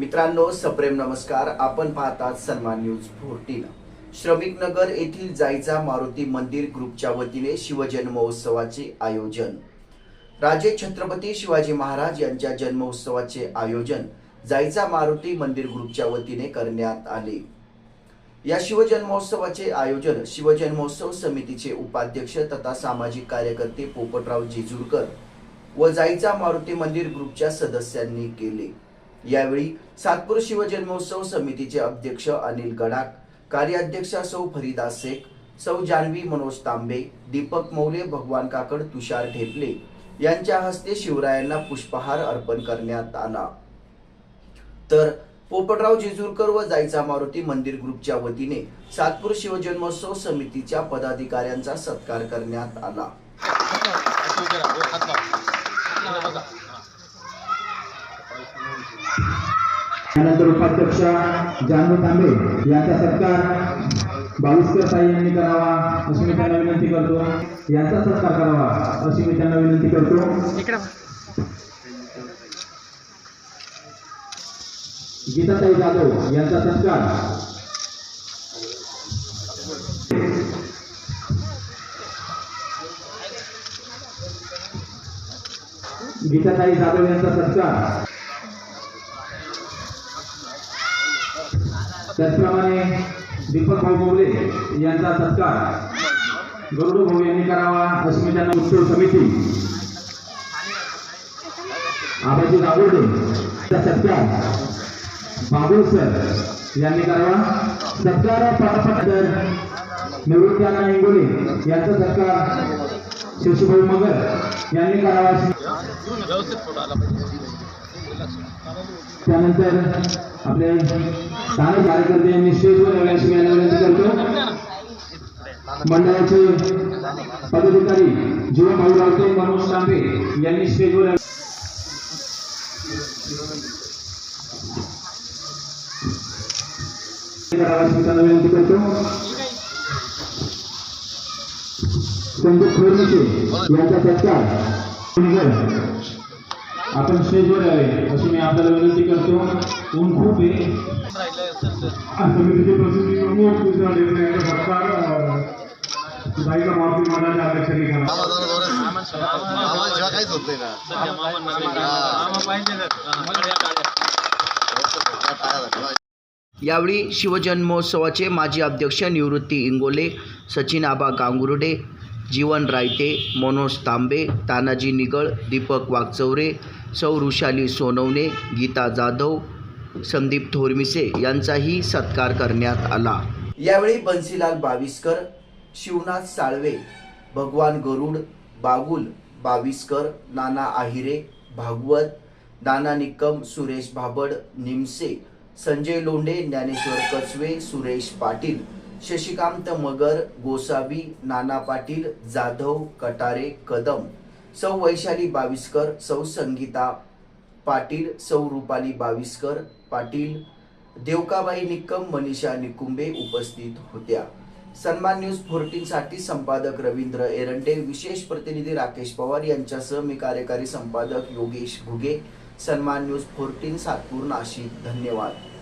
मित्रांनो सप्रेम नमस्कार. आपण पाहतात सन्मान न्यूज फोर्टीन. श्रमिक नगर येथील जायचा मारुती मंदिर ग्रुपच्या वतीने शिवजन्मोत्सवाचे आयोजन. राजे छत्रपती शिवाजी महाराज यांच्या जन्मोत्सवाचे आयोजन जायचा मारुती मंदिर ग्रुपच्या वतीने करण्यात आले. या शिवजन्मोत्सवाचे आयोजन शिवजन्मोत्सव समितीचे उपाध्यक्ष तथा सामाजिक कार्यकर्ते पोपटराव जेजूरकर व जायचा मारुती मंदिर ग्रुपच्या सदस्यांनी केले. यावेळी सातपूर शिवजन्मोत्सव समितीचे अध्यक्ष अनिल गडाख कार्याध्यक्षा सौ फरीदा शेख सौ जान्हवी मनोज तांबे दीपक मौले भगवान काकड तुषार ढेपले यांच्या हस्ते शिवरायांना पुष्पहार अर्पण करण्यात आला. तर पोपटराव जेजूरकर व जायचा मारुती मंदिर ग्रुपच्या वतीने सातपूर शिवजन्मोत्सव समितीच्या पदाधिकाऱ्यांचा सत्कार करण्यात आला. त्यानंतर उपाध्यक्ष जानू तांबे यांचा सत्कार बावीसकर साई यांनी करावा अशी मी त्यांना विनंती करतो. यांचा सत्कार करावा अशी मी त्यांना विनंती करतो. गीताताई जाधव यांचा सत्कार. गीताताई जाधव यांचा सत्कार. त्याचप्रमाणे दीपक भाऊ बोबले यांचा सत्कार गरुडू भाऊ यांनी करावा अशी उत्सव समिती आबाजी गावडे सत्कार बाबू सर यांनी करावा. सत्कार पाठापाठ निवृत्ती इंगोले यांचा सत्कार शशीभाऊ मगर यांनी करावा. त्यानंतर आपले स्थानिक कार्यकर्ते यांनी स्टेजवर यावेळेस मी विनंती करतो. मंडळाचे पदाधिकारी जीवन भाऊ रावते मनोज तांबे यांनी स्टेजवर विनंती करतो. संदीप खोरमिशे यांचा सत्कार. आपण स्टेजवर यावे. अशी मी आपल्याला विनंती करतो. ऊन खूप आहे. समितीचे प्रसिद्धी प्रमुख सत्कार अध्यक्षांनी करा यावेळी शिवजन्मोत्सवाचे माजी अध्यक्ष निवृत्ती इंगोले सचिन आबा गांगुर्डे जीवन रायते मनोज तांबे तानाजी निगळ दीपक वागचौरे सौ ऋषाली सोनवणे गीता जाधव संदीप थोरमिसे यांचाही सत्कार करण्यात आला. यावेळी बन्सीलाल बाविस्कर शिवनाथ साळवे भगवान गरुड बागुल बाविस्कर नाना आहिरे भागवत नाना निकम सुरेश भाबड निमसे संजय लोंढे ज्ञानेश्वर कचवे सुरेश पाटील शशिकांत मगर गोसावी नाना पाटील जाधव कटारे कदम सौ वैशाली बाविस्कर सौ संगीता पाटील सौ रुपाली बाविस्कर पाटील देवकाबाई निकम मनीषा निकुंबे उपस्थित होत्या. सन्मान न्यूज फोर्टीनसाठी संपादक रवींद्र एरंडे विशेष प्रतिनिधी राकेश पवार यांच्यासह मी कार्यकारी संपादक योगेश घुगे. सन्मान न्यूज फोर्टीन सातपूर नाशिक. धन्यवाद.